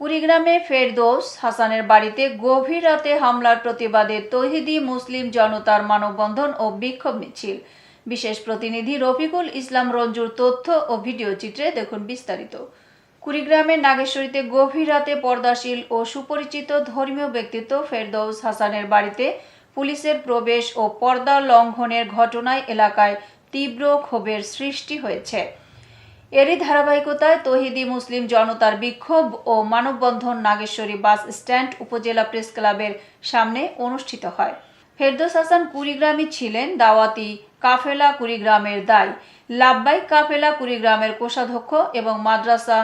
কুড়িগ্রামে ফেরদৌস হাসানের বাড়িতে গভীর রাতে হামলার প্রতিবাদে তহিদি মুসলিম জনতার মানববন্ধন ও বিক্ষোভ মিছিল। বিশেষ প্রতিনিধি রফিকুল ইসলাম রঞ্জুর তথ্য ও ভিডিও চিত্রে দেখুন বিস্তারিত। কুড়িগ্রামের নাগেশ্বরীতে গভীর রাতে পর্দাশীল ও সুপরিচিত ধর্মীয় ব্যক্তিত্ব ফেরদৌস হাসানের বাড়িতে পুলিশের প্রবেশ ও পর্দা লঙ্ঘনের ঘটনায় এলাকায় তীব্র ক্ষোভের সৃষ্টি হয়েছে। এরই ধারাবাহিকতায় তহিদি মুসলিম জনতার বিক্ষোভ ও মানববন্ধন নাগেশ্বরী বাস স্ট্যান্ড উপজেলা প্রেস ক্লাবের সামনে অনুষ্ঠিত হয়। ফেরদোস হাসান কুড়িগ্রামে ছিলেন, দাওয়াতি কাফেলা কুড়িগ্রামের দায়। লাভবাই কাফেলা কুড়িগ্রামের কোষাধ্যক্ষ এবং মাদ্রাসা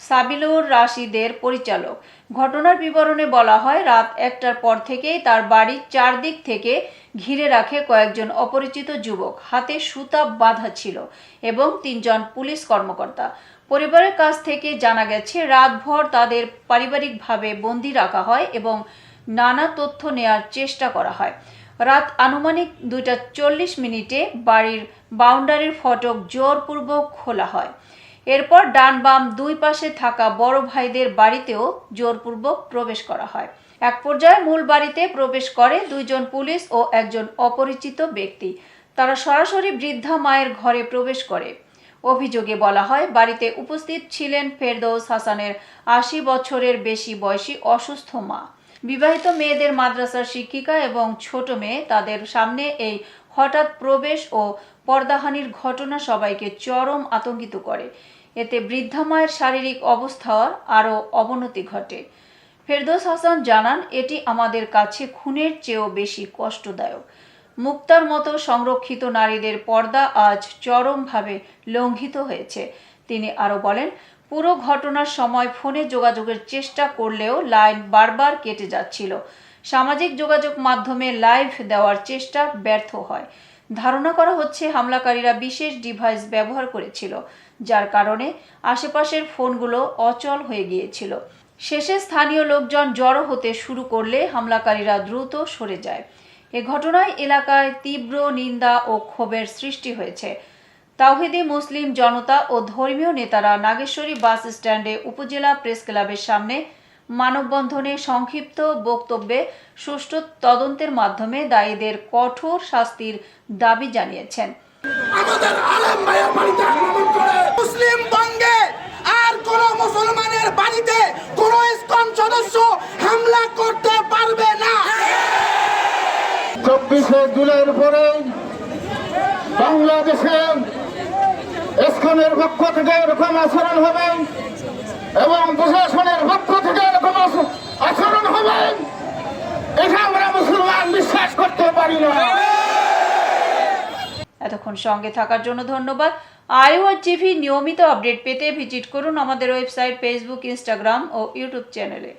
সাবিলুর রাশিদের পরিচালক। ঘটনার বিবরণে বলা হয়, রাত একটার পর থেকেই তার বাড়ির চারদিক থেকে ঘিরে রাখে কয়েকজন অপরিচিত যুবক। হাতে সুতা বাঁধা ছিল এবং তিনজন পুলিশ কর্মকর্তা। পরিবারের কাছ থেকে জানা গেছে, রাতভর তাদের পারিবারিকভাবে বন্দি রাখা হয় এবং নানা তথ্য নেয়ার চেষ্টা করা হয়। রাত আনুমানিক দুইটা চল্লিশ মিনিটে বাড়ির বাউন্ডারির ফটক জোরপূর্বক খোলা হয়। এরপর ডান বাম দুই পাশে থাকা বড় ভাইদের বাড়িতেও জোরপূর্বক প্রবেশ করা হয়। এক পর্যায়ে মূল বাড়িতে প্রবেশ করে দুইজন পুলিশ ও একজন অপরিচিত ব্যক্তি। তারা সরাসরি বৃদ্ধা মায়ের ঘরে প্রবেশ করে। অভিযোগে বলা হয়, বাড়িতে উপস্থিত ছিলেন ফেরদৌস হাসানের আশি বছরের বেশি বয়সী অসুস্থ মা। বিবাহিত মেয়েদের মাদ্রাসার শিক্ষিকা এবং ছোট মেয়ে তাদের সামনে এই হঠাৎ প্রবেশ ও পর্দাহানির ঘটনা সবাইকে চরম আতঙ্কিত করে। এতে বৃদ্ধা মায়ের শারীরিক অবস্থার আরও অবনতি ঘটে। ফেরদৌস হাসান জানান, এটি আমাদের কাছে খুনের চেয়েও বেশি কষ্টদায়ক। মুক্তার মতো সংরক্ষিত নারীদের পর্দা আজ চরমভাবে লঙ্ঘিত হয়েছে। তিনি আরও বলেন পুরো ঘটনার সময় ফোনে যোগাযোগের চেষ্টা করলেও লাইন বারবার কেটে যাচ্ছিল। সামাজিক যোগাযোগ মাধ্যমে লাইভ দেওয়ার চেষ্টা ব্যর্থ হয়। ধারণা করা হচ্ছে হামলাকারীরা বিশেষ ডিভাইস ব্যবহার করেছিল, যার কারণে আশেপাশের ফোনগুলো অচল হয়ে গিয়েছিল। শেষে স্থানীয় লোকজন জড়ো হতে শুরু করলে হামলাকারীরা দ্রুত সরে যায়। এ ঘটনায় এলাকায় তীব্র নিন্দা ও ক্ষোভের সৃষ্টি হয়েছে। তাওহিদি মুসলিম জনতা ও ধর্মীয় নেতারা নাগেশ্বরী বাস স্ট্যান্ডে উপজেলা প্রেস ক্লাবের সামনে মানববন্ধনে সংক্ষিপ্ত বক্তব্যে সুষ্ঠু তদন্তের মাধ্যমে দায়ীদের কঠোর শাস্তির দাবি জানিয়েছেন। আমাদের আলেম ভাইয়ের বাড়িতে আক্রমণ করে মুসলিম বঙ্গে আর কোন মুসলমানের বাড়িতে কোন ইসকন সদস্য হামলা করতে পারবে না। চব্বিশে জুলাইয়ের পরে বাংলাদেশে ইসলামের পক্ষ থেকে এরকম আচরণ হবে এবং প্রশাসনের পক্ষ থেকে এরকম আচরণ হবে, এটা আমরা মুসলমান বিশ্বাস করতে পারি না। এতক্ষণ সঙ্গে থাকার জন্য ধন্যবাদ। আইওয়ার টিভি নিয়মিত আপডেট পেতে ভিজিট করুন আমাদের ওয়েবসাইট, ফেসবুক, ইনস্টাগ্রাম ও ইউটিউব চ্যানেলে।